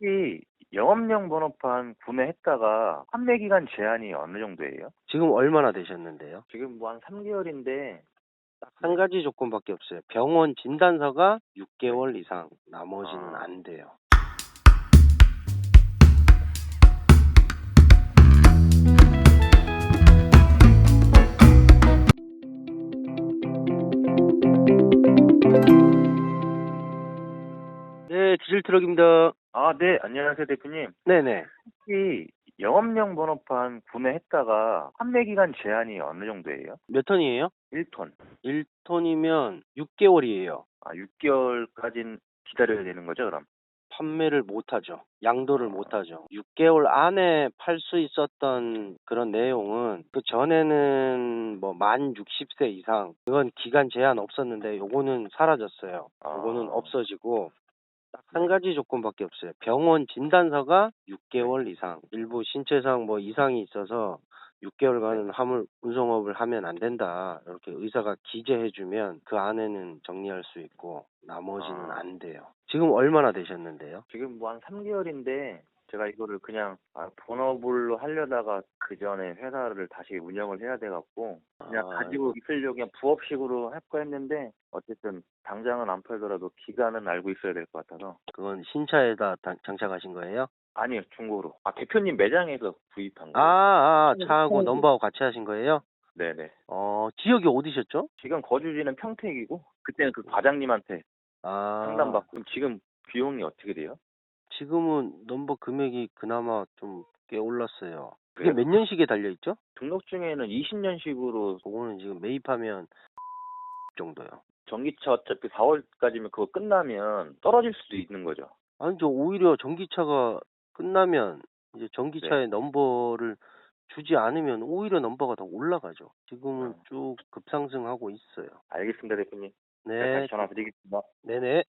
혹시 영업용 번호판 구매했다가 판매 기간 제한이 어느 정도예요? 지금 얼마나 되셨는데요? 지금 뭐 한 3개월인데 한 가지 조건밖에 없어요. 병원 진단서가 6개월 이상, 나머지는 아. 안 돼요. 네, 디젤 트럭입니다. 아, 네, 안녕하세요, 대표님. 네네. 혹시 영업용 번호판 구매했다가 판매 기간 제한이 어느 정도예요? 몇 톤이에요? 1톤. 1톤이면 6개월이에요. 아, 6개월까지는 기다려야 되는 거죠, 그럼? 판매를 못하죠. 양도를 못하죠. 6개월 안에 팔 수 있었던 그런 내용은 그 전에는 뭐 만 60세 이상 그건 기간 제한 없었는데 요거는 사라졌어요. 아. 요거는 없어지고 딱 한 가지 조건밖에 없어요. 병원 진단서가 6개월 이상. 일부 신체상 뭐 이상이 있어서 6개월간은 화물 운송업을 하면 안 된다. 이렇게 의사가 기재해주면 그 안에는 정리할 수 있고 나머지는 아. 안 돼요. 지금 얼마나 되셨는데요? 지금 뭐 한 3개월인데 제가 이거를 그냥 아, 본업으로 하려다가 그 전에 회사를 다시 운영을 해야 돼갖고 그냥 아, 가지고 있으려고 그냥 부업식으로 할거 했는데 어쨌든 당장은 안 팔더라도 기간은 알고 있어야 될 것 같아서 그건 신차에다 다- 장착하신 거예요? 아니요 중고로 아 대표님 매장에서 구입한 아, 거예요 아, 네, 차하고 네. 넘버하고 같이 하신 거예요? 네네 어, 지역이 어디셨죠? 지금 거주지는 평택이고 그때는 그 과장님한테 아, 상담받고 지금 비용이 어떻게 돼요? 지금은 넘버 금액이 그나마 좀 꽤 올랐어요. 그게 그래요? 몇 년식에 달려있죠? 등록 중에는 20년식으로 그거는 지금 매입하면 정도요. 전기차 어차피 4월까지면 그거 끝나면 떨어질 수도 있는 거죠 아니, 저 오히려 전기차가 끝나면 이제 전기차의 네. 넘버를 주지 않으면 오히려 넘버가 더 올라가죠. 지금은 어. 쭉 급상승하고 있어요. 알겠습니다 대표님 네, 다시 전화 드리겠습니다 네네.